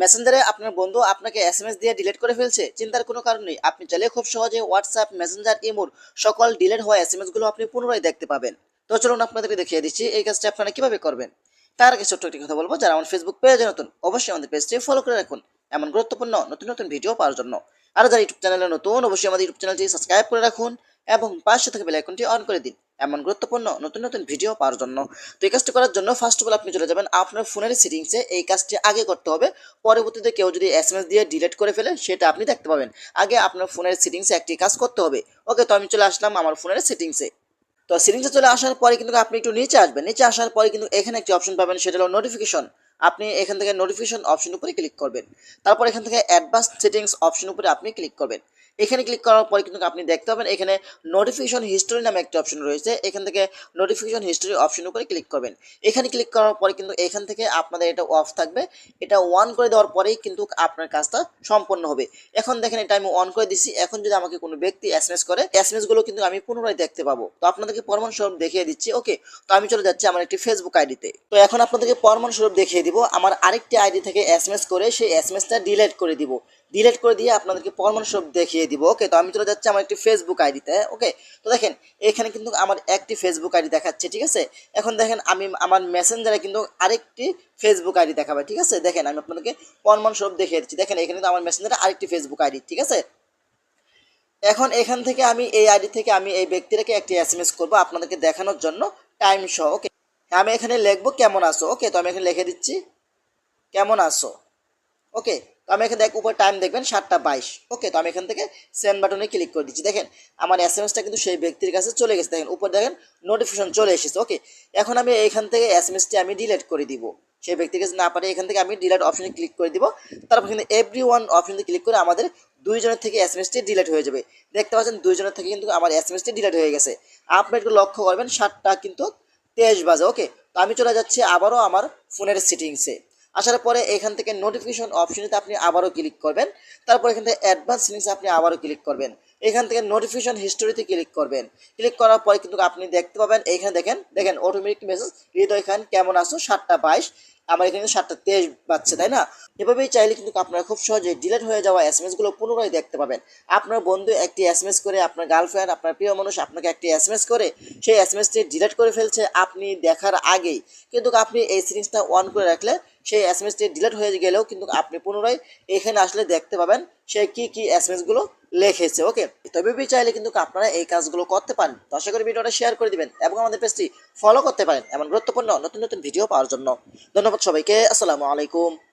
মেসেঞ্জারে আপনার বন্ধু আপনাকে এস এম এস দিয়ে ডিলিট করে ফেলছে, চিন্তার কোনো কারণ নেই। আপনি চাইলে খুব সহজে হোয়াটসঅ্যাপ মেসেঞ্জার ইমোর সকল ডিলিট হওয়া এস এম এসগুলো আপনি পুনরায় দেখতে পাবেন। তো চলুন আপনাদেরকে দেখিয়ে দিচ্ছি এই কাজটা আপনারা কীভাবে করবেন। তার আগে ছোট্ট একটি কথা বলব, যারা আমার ফেসবুক পেজে নতুন, অবশ্যই আমাদের পেজটি ফলো করে রাখুন। এমন গুরুত্বপূর্ণ, নতুন নতুন ভিডিও পাওয়ার জন্য। আর যারা ইউটিউব চ্যানেলে নতুন, অবশ্যই আমাদের ইউটিউব চ্যানেলটি সাবস্ক্রাইব করে রাখুন এবং পাশে থাকা বেল আইকনটি অন করে দিন। এমন গুরুত্বপূর্ণ নতুন নতুন ভিডিও পাওয়ার জন্য। তো এই কাজটি করার জন্য ফার্স্ট অফ অল আপনি চলে যাবেন আপনার ফোনের সেটিংসে এই কাজটি আগে করতে হবে। পরবর্তীতে কেউ যদি এস দিয়ে ডিলিট করে ফেলে, সেটা আপনি দেখতে পাবেন। আগে আপনার ফোনের সেটিংসে একটি কাজ করতে হবে। ওকে তো আমি চলে আসলাম আমার ফোনের সেটিংসে তো সেটিংসে চলে আসার পরে কিন্তু আপনি একটু নিচে আসবেন। নিচে আসার পরে কিন্তু এখানে একটি অপশন পাবেন, সেটা হলো নোটিফিকেশন আপনি এখান থেকে নোটিফিকেশন অপশন উপরে ক্লিক করবেন। তারপর এখান থেকে অ্যাডভান্স সেটিংস অপশন উপরে আপনি ক্লিক করবেন। এখানে ক্লিক করার পরে কিন্তু আপনি দেখতে পাবেন এখানে নোটিফিকেশন হিস্টোরি নামে একটা অপশন রয়েছে। এখান থেকে নোটিফিকেশন হিস্টোরি অপশন উপরে ক্লিক করবেন। এখানে ক্লিক করার পরে কিন্তু এখান থেকে আপনাদের এটা অফ থাকবে। এটা অন করে দেওয়ার পরেই কিন্তু আপনার কাজটা সম্পন্ন হবে। এখন দেখেন এটা আমি অন করে দিচ্ছি এখন যদি আমাকে কোনো ব্যক্তি এস এম এস করে এস এম কিন্তু আমি পুনরায় দেখতে পাবো। তো আপনাদেরকে পরমাণ স্বরূপ দেখিয়ে দিচ্ছি। ওকে তো আমি চলে যাচ্ছি আমার একটি ফেসবুক আইডিতে তো এখন আপনাদেরকে পরমাণ স্বরূপ দেখিয়ে দিব। আমার আরেকটি আইডি থেকে এস এম এস করে সেই এস এম ডিলিট করে দিব। ডিলিট করে দিয়ে আপনাদেরকে পরমাণু স্বরূপ দেখিয়ে দিব ওকে তো আমি চলে যাচ্ছি আমার একটি ফেসবুক আইডিতে ওকে তো দেখেন, এখানে কিন্তু আমার একটি ফেসবুক আইডি দেখাচ্ছে, ঠিক আছে? এখন দেখেন, আমি আমার মেসেঞ্জারে কিন্তু আরেকটি ফেসবুক আইডি দেখাবে, ঠিক আছে? দেখেন, আমি আপনাদেরকে পরমাণু স্বরূপ দেখিয়ে দিচ্ছি। দেখেন, এখানে কিন্তু আমার মেসেঞ্জারে আরেকটি ফেসবুক আইডি ঠিক আছে? এখন এখান থেকে আমি এই আইডি থেকে আমি এই ব্যক্তিটাকে একটি এস এম এস করব আপনাদেরকে দেখানোর জন্য টাইম সহ ওকে আমি এখানে লিখব, কেমন আসো ওকে তো আমি এখানে লিখে দিচ্ছি, কেমন আসো ওকে তো আমি এখানে দেখ উপর টাইম দেখবেন, সাতটা বাইশ। ওকে তো আমি এখান থেকে সেন্ড বাটনে ক্লিক করে দিচ্ছি। দেখেন, আমার এস এম কিন্তু সেই ব্যক্তির কাছে চলে গেছে। দেখেন, উপর দেখেন নোটিফিকেশন চলে এসেছে। ওকে এখন আমি এখান থেকে এস এম এসটি আমি ডিলিট করে দিব। সেই ব্যক্তির কাছে না পারে এখান থেকে আমি ডিলিট অপশনে ক্লিক করে দিব। তারপর কিন্তু এভরি ওয়ান অপশনে ক্লিক করে আমাদের দুইজনের থেকে এস এম এসটি ডিলিট হয়ে যাবে। দেখতে পাচ্ছেন, দুইজনের থেকে কিন্তু আমার এস এম এসটি ডিলিট হয়ে গেছে। আপনি একটু লক্ষ্য করবেন, সাতটা কিন্তু তেইশ বাজে। ওকে তো আমি চলে যাচ্ছি আবারও আমার ফোনের সেটিংসে আসার পরে এখান থেকে নোটিফিকেশন অপশনেতে আপনি আবারও ক্লিক করবেন। তারপর এখান থেকে অ্যাডভান্স সেটিংসে আপনি আবারও ক্লিক করবেন। এখান থেকে নোটিফিকেশন হিস্টোরিতে ক্লিক করবেন। ক্লিক করার পরে কিন্তু আপনি দেখতে পাবেন, এখানে দেখেন দেখেন অটোমেটিক মেসেজ হৃদয় খান, কেমন আছো? সাতটা বাইশ। আমার এখানে সাতটা তেইশ বাজছে, তাই না? এভাবেই চাইলে কিন্তু আপনারা খুব সহজে ডিলেট হয়ে যাওয়া এস এসগুলো পুনরায় দেখতে পাবেন। আপনার বন্ধু একটি এস এম এস করে, আপনার গার্লফ্রেন্ড আপনার প্রিয় মানুষ আপনাকে একটি এস এম এস করে, সেই এস ডিলেট করে ফেলছে। আপনি দেখার আগেই। কিন্তু আপনি এই সিরিজটা অন করে রাখলে সেই এস এম ডিলেট হয়ে গেলেও কিন্তু আপনি পুনরায় এখানে আসলে দেখতে পাবেন সে কি কি এস এম এসগুলো লিখেছে ওকে তবে বি চাইলে কিন্তু আপনারা এই কাজগুলো করতে পারেন। তো আশা করি ভিডিওটা শেয়ার করে দিবেন এবং আমাদের পেজটি ফলো করতে পারেন এমন গুরুত্বপূর্ণ নতুন নতুন ভিডিও পাওয়ার জন্য। ধন্যবাদ সবাইকে, আসসালামু আলাইকুম।